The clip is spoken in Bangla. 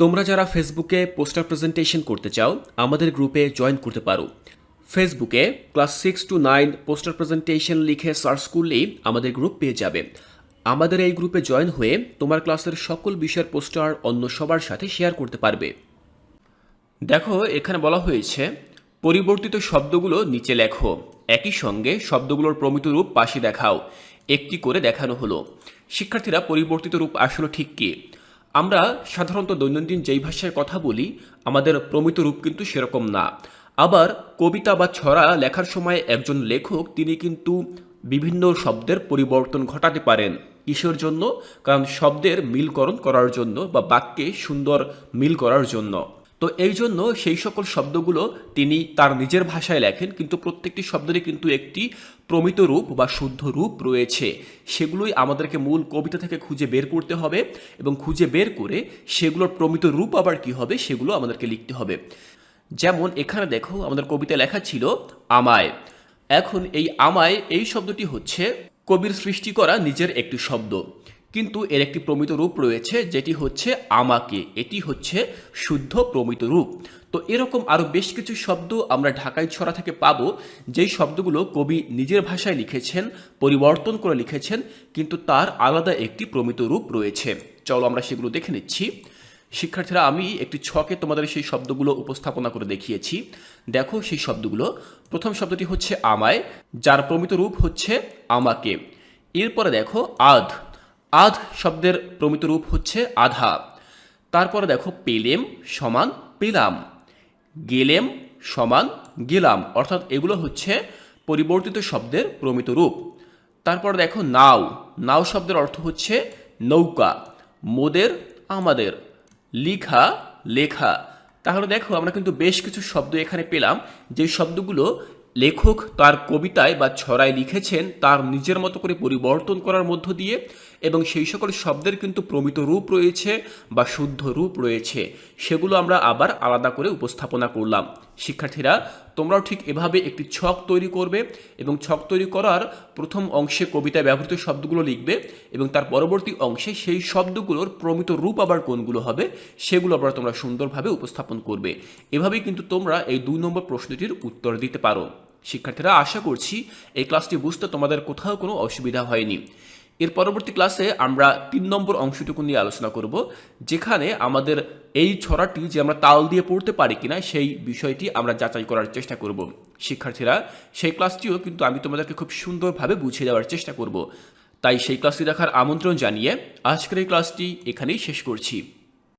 তোমরা যারা ফেসবুকে পোস্টার প্রেজেন্টেশন করতে চাও, আমাদের গ্রুপে জয়েন করতে পারো। ফেসবুকে class six to nine poster presentation লিখে সার্চ করলেই আমাদের গ্রুপ পেয়ে যাবে। আমাদের এই গ্রুপে জয়েন হয়ে তোমার ক্লাসের সকল বিষয়ের পোস্টার অন্য সবার সাথে শেয়ার করতে পারবে। দেখো, এখানে বলা হয়েছে, পরিবর্তিত শব্দগুলো নিচে লেখো। একই সঙ্গে শব্দগুলোর প্রমিত রূপ পাশে দেখাও। একটি করে দেখানো হলো। শিক্ষার্থীরা পরিবর্তিত রূপ আসলে ঠিক কী? আমরা সাধারণত দৈনন্দিন যেই ভাষায় কথা বলি, আমাদের প্রমিত রূপ কিন্তু সেরকম না। আবার কবিতা বা ছড়া লেখার সময় একজন লেখক, তিনি কিন্তু বিভিন্ন শব্দের পরিবর্তন ঘটাতে পারেন কিসের জন্য? কারণ শব্দের মিলকরণ করার জন্য বা বাক্যে সুন্দর মিল করার জন্য। তো এই জন্য সেই সকল শব্দগুলো তিনি তার নিজের ভাষায় লেখেন, কিন্তু প্রত্যেকটি শব্দেরই কিন্তু একটি প্রমিত রূপ বা শুদ্ধ রূপ রয়েছে। সেগুলোই আমাদেরকে মূল কবিতা থেকে খুঁজে বের করতে হবে এবং খুঁজে বের করে সেগুলোর প্রমিত রূপ আবার কি হবে সেগুলো আমাদেরকে লিখতে হবে। যেমন এখানে দেখো আমাদের কবিতা লেখা ছিল, আমায়। এখন এই আমায়, এই শব্দটি হচ্ছে কবির সৃষ্টি করা নিজের একটি শব্দ। কিন্তু এর একটি প্রমিত রূপ রয়েছে, যেটি হচ্ছে আমাকে। এটি হচ্ছে শুদ্ধ প্রমিত রূপ। তো এরকম আরও বেশ কিছু শব্দ আমরা ঢাকাই ছড়া থেকে পাবো, যেই শব্দগুলো কবি নিজের ভাষায় লিখেছেন, পরিবর্তন করে লিখেছেন, কিন্তু তার আলাদা একটি প্রমিত রূপ রয়েছে। চলো আমরা সেগুলো দেখে নিচ্ছি। শিক্ষার্থীরা, আমি একটি ছকে তোমাদের সেই শব্দগুলো উপস্থাপনা করে দেখিয়েছি। দেখো সেই শব্দগুলো। প্রথম শব্দটি হচ্ছে আমায়, যার প্রমিত রূপ হচ্ছে আমাকে। এরপরে দেখো আধ। আধ শব্দের প্রমিত রূপ হচ্ছে আধা। তারপরে দেখো পেলেম সমান পেলাম, গেলেম সমান গেলাম, অর্থাৎ এগুলো হচ্ছে পরিবর্তিত শব্দের প্রমিত রূপ। তারপর দেখো নাও নাও শব্দের অর্থ হচ্ছে নৌকা, মোদের আমাদের, লিখা লেখা। তাহলে দেখো আমরা কিন্তু বেশ কিছু শব্দ এখানে পেলাম যে শব্দগুলো লেখক তার কবিতায় বা ছড়ায় লিখেছেন তার নিজের মতো করে পরিবর্তন করার মধ্য দিয়ে এবং সেই সকল শব্দের কিন্তু প্রমিত রূপ রয়েছে বা শুদ্ধ রূপ রয়েছে। সেগুলো আমরা আবার আলাদা করে উপস্থাপনা করলাম। শিক্ষার্থীরা, তোমরাও ঠিক এভাবে একটি ছক তৈরি করবে এবং ছক তৈরি করার প্রথম অংশে কবিতায় ব্যবহৃত শব্দগুলো লিখবে এবং তার পরবর্তী অংশে সেই শব্দগুলোর প্রমিত রূপ আবার কোনগুলো হবে, সেগুলো আবার তোমরা সুন্দরভাবে উপস্থাপন করবে। এভাবেই কিন্তু তোমরা এই দুই নম্বর প্রশ্নটির উত্তর দিতে পারো। শিক্ষার্থীরা, আশা করছি এই ক্লাসটি বুঝতে তোমাদের কোথাও কোনো অসুবিধা হয়নি। এর পরবর্তী ক্লাসে আমরা তিন নম্বর অংশটুকু নিয়ে আলোচনা করব, যেখানে আমাদের এই ছড়াটি যে আমরা তাল দিয়ে পড়তে পারি কিনা সেই বিষয়টি আমরা যাচাই করার চেষ্টা করব। শিক্ষার্থীরা, সেই ক্লাসটিও কিন্তু আমি তোমাদেরকে খুব সুন্দরভাবে বুঝিয়ে দেওয়ার চেষ্টা করব। তাই সেই ক্লাসটি দেখার আমন্ত্রণ জানিয়ে আজকের এই ক্লাসটি এখানেই শেষ করছি।